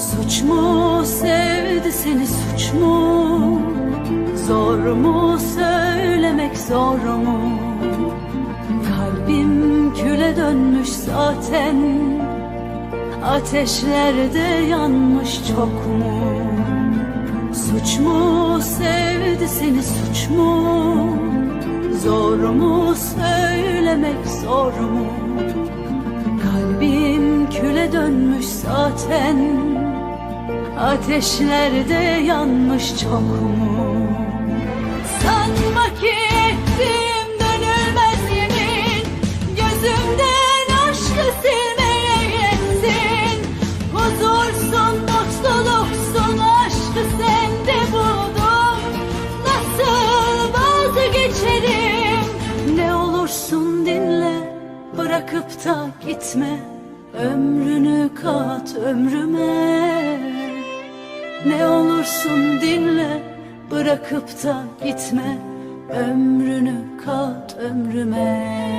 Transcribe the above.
Suç mu sevdi seni suç mu? Zor mu söylemek zor mu? Kalbim küle dönmüş zaten Ateşlerde yanmış çok mu? Suç mu sevdi seni suç mu? Zor mu söylemek zor mu? Kalbim küle dönmüş zaten Ateşlerde yanmış çok mu? Sanma ki ettiğim dönülmez yemin Gözümden aşkı silmeye yetsin. Huzursun, mutluluksun, aşkı sende buldum. Nasıl vazgeçerim? Ne olursun dinle Bırakıp da gitme. Ömrünü kat ömrüme Ne olursun dinle Bırakıp da gitme. Ömrünü kat ömrüme